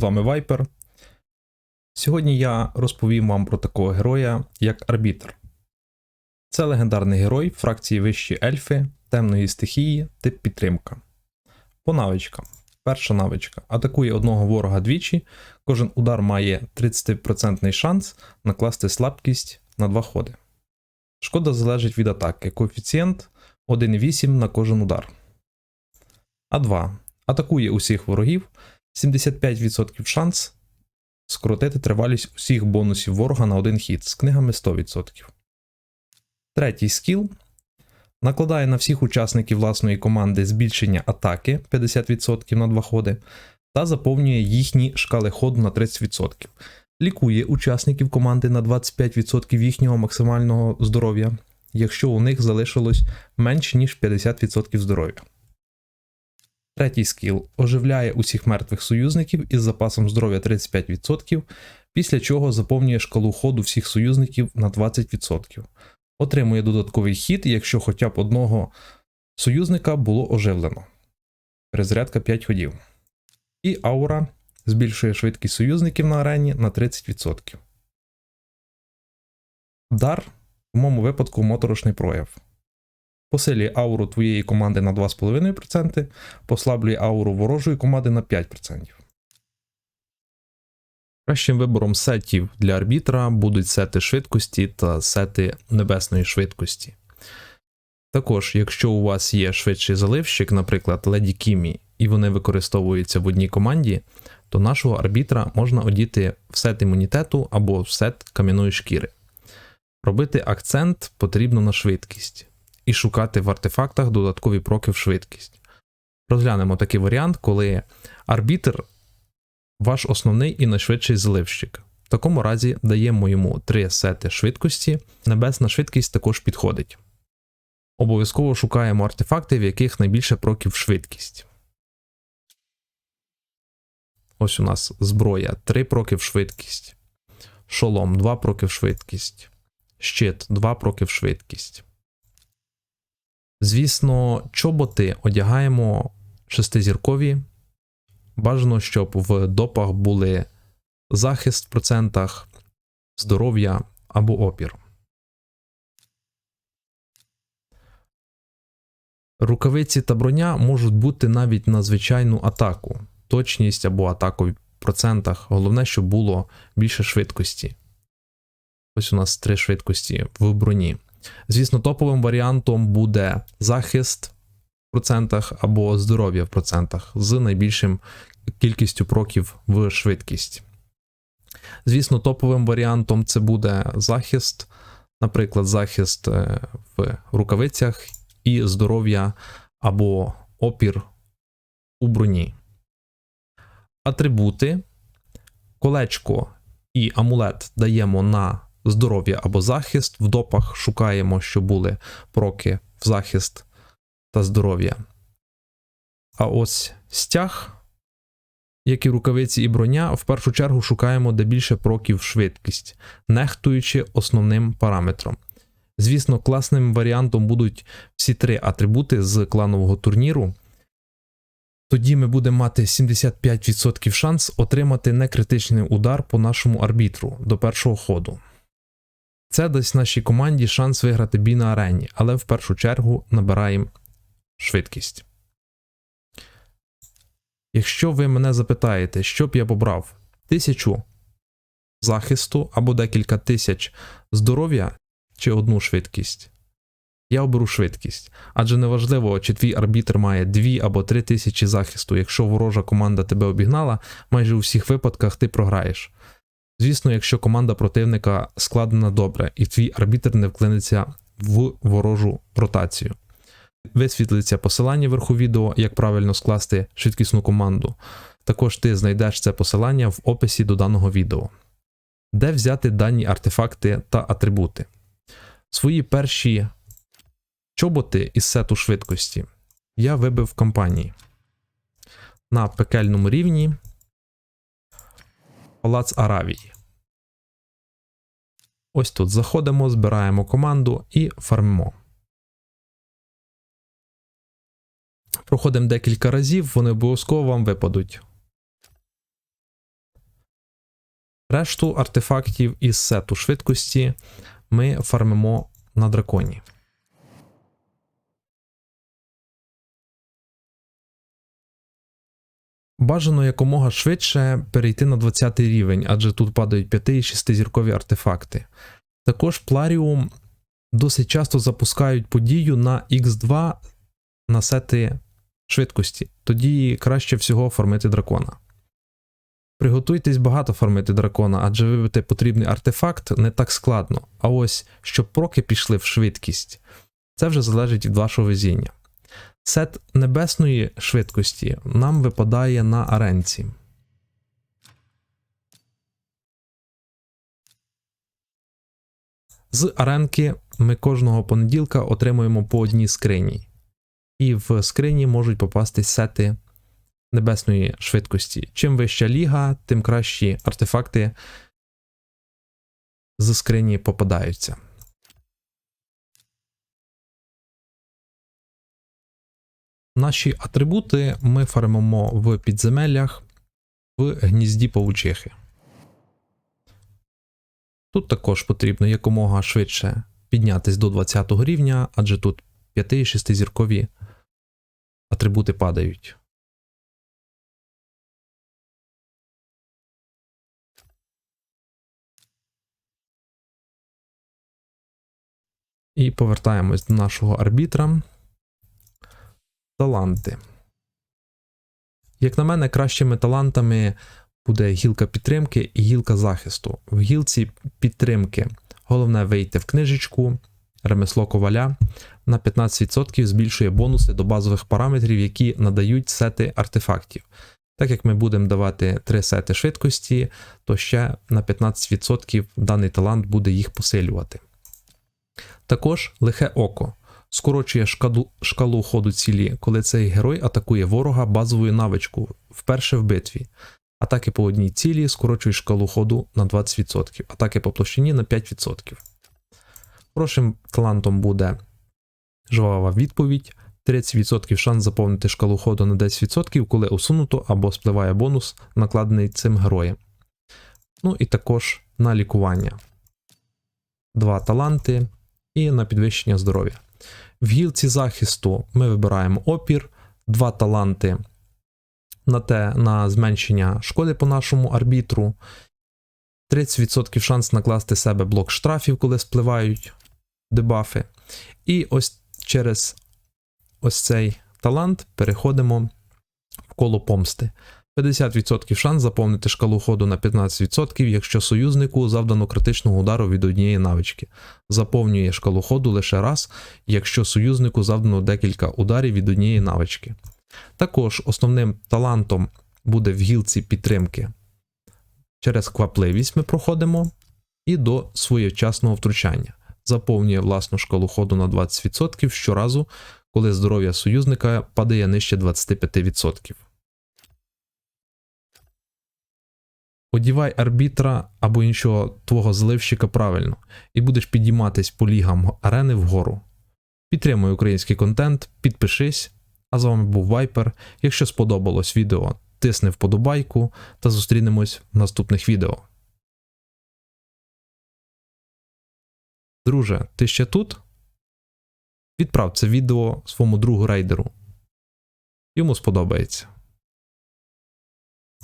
вами Viper. Сьогодні я розповім вам про такого героя, як Арбітр. Це легендарний герой фракції вищі ельфи, темної стихії, тип підтримка. По навичкам. Перша навичка. Атакує одного ворога двічі, кожен удар має 30% шанс накласти слабкість на два ходи. Шкода залежить від атаки. Коефіцієнт 1,8 на кожен удар. А2. Атакує усіх ворогів 75% шанс скоротити тривалість усіх бонусів ворога на один хід з книгами 100%. Третій скіл накладає на всіх учасників власної команди збільшення атаки 50% на два ходи та заповнює їхні шкали ходу на 30%. Лікує учасників команди на 25% їхнього максимального здоров'я, якщо у них залишилось менше ніж 50% здоров'я. Третій скіл оживляє усіх мертвих союзників із запасом здоров'я 35%, після чого заповнює шкалу ходу всіх союзників на 20%. Отримує додатковий хід, якщо хоча б одного союзника було оживлено. Перезарядка 5 ходів. І аура збільшує швидкість союзників на арені на 30%. Дар в моєму випадку моторошний прояв. Посилює ауру твоєї команди на 2,5%, послаблює ауру ворожої команди на 5%. Кращим вибором сетів для арбітра будуть сети швидкості та сети небесної швидкості. Також, якщо у вас є швидший заливщик, наприклад, Леді Кімі, і вони використовуються в одній команді, то нашого арбітра можна одіти в сет імунітету або в сет кам'яної шкіри. Робити акцент потрібно на швидкість і шукати в артефактах додаткові проки в швидкість. Розглянемо такий варіант, коли арбітр ваш основний і найшвидший заливщик. В такому разі даємо йому три сети швидкості, небесна швидкість також підходить. Обов'язково шукаємо артефакти, в яких найбільше проків швидкість. Ось у нас зброя 3 проки в швидкість, шолом 2 проки в швидкість, щит 2 проки в швидкість. Звісно, чоботи одягаємо шестизіркові. Бажано, щоб в допах були захист в процентах, здоров'я або опір. Рукавиці та броня можуть бути навіть на звичайну атаку, точність або атаку в процентах. Головне, щоб було більше швидкості. Ось у нас три швидкості в броні. Звісно, топовим варіантом буде захист в процентах або здоров'я в процентах з найбільшим кількістю проків в швидкість. Звісно, топовим варіантом це буде захист, наприклад, захист е, в рукавицях і здоров'я або опір у броні. Атрибути, колечко і амулет даємо на здоров'я або захист. В допах шукаємо, що були проки в захист та здоров'я. А ось стяг, як і рукавиці і броня, в першу чергу шукаємо де більше проків швидкість, нехтуючи основним параметром. Звісно, класним варіантом будуть всі три атрибути з кланового турніру. Тоді ми будемо мати 75% шанс отримати некритичний удар по нашому арбітру до першого ходу. Це дасть нашій команді шанс виграти бій на арені, але в першу чергу набираємо швидкість. Якщо ви мене запитаєте, що б я побрав тисячу захисту або декілька тисяч здоров'я чи одну швидкість, я оберу швидкість. Адже неважливо, чи твій арбітр має 2 або 3 тисячі захисту, якщо ворожа команда тебе обігнала, майже у всіх випадках ти програєш. Звісно, якщо команда противника складена добре, і твій арбітр не вклиниться в ворожу ротацію. Висвітлиться посилання вверху відео, як правильно скласти швидкісну команду. Також ти знайдеш це посилання в описі до даного відео. Де взяти дані артефакти та атрибути. Свої перші чоботи із сету швидкості я вибив в кампанії. На пекельному рівні Палац Аравії. Ось тут заходимо, збираємо команду і фармимо. Проходимо декілька разів, вони обов'язково вам випадуть. Решту артефактів із сету швидкості ми фармимо на драконі. Бажано якомога швидше перейти на 20 рівень, адже тут падають 5 і 6 зіркові артефакти. Також Пларіум досить часто запускають подію на X2 на сети швидкості, тоді краще всього фармити дракона. Приготуйтесь багато фармити дракона, адже вибити потрібний артефакт не так складно. А ось щоб проки пішли в швидкість, це вже залежить від вашого везіння. Сет небесної швидкості нам випадає на аренці. З аренки ми кожного понеділка отримуємо по одній скрині, і в скрині можуть попасти сети небесної швидкості. Чим вища ліга, тим кращі артефакти з скрині попадаються. Наші атрибути ми фармимо в підземеллях в гнізді павучихи. Тут також потрібно якомога швидше піднятись до 20 рівня, адже тут 5 і 6 зіркові атрибути падають. І повертаємось до нашого арбітра. Таланти. Як на мене, кращими талантами буде гілка підтримки і гілка захисту. В гілці підтримки головне вийти в книжечку, ремесло коваля на 15% збільшує бонуси до базових параметрів, які надають сети артефактів. Так як ми будемо давати 3 сети швидкості, то ще на 15% даний талант буде їх посилювати. Також лихе око скорочує шкалу, шкалу ходу цілі, коли цей герой атакує ворога базовою навичку вперше в битві. Атаки по одній цілі скорочують шкалу ходу на 20%, атаки по площині на 5%. Хорошим талантом буде жвава відповідь. 30% шанс заповнити шкалу ходу на 10%, коли усунуто або спливає бонус, накладений цим героєм. Ну і також на лікування. Два таланти і на підвищення здоров'я. В гілці захисту ми вибираємо опір, два таланти на те, на зменшення шкоди по нашому арбітру, 30% шанс накласти себе блок штрафів, коли спливають дебафи. І ось через ось цей талант переходимо в коло помсти. 50% шанс заповнити шкалу ходу на 15%, якщо союзнику завдано критичного удару від однієї навички. Заповнює шкалу ходу лише раз, якщо союзнику завдано декілька ударів від однієї навички. Також основним талантом буде в гілці підтримки. Через квапливість ми проходимо і до своєчасного втручання. Заповнює власну шкалу ходу на 20% щоразу, коли здоров'я союзника падає нижче 25%. Одівай арбітра або іншого твого зливщика правильно, і будеш підійматись по лігам арени вгору. Підтримуй український контент, підпишись. А з вами був Вайпер. Якщо сподобалось відео, тисни вподобайку та зустрінемось в наступних відео. Друже, ти ще тут? Відправ це відео своєму другу рейдеру. Йому сподобається.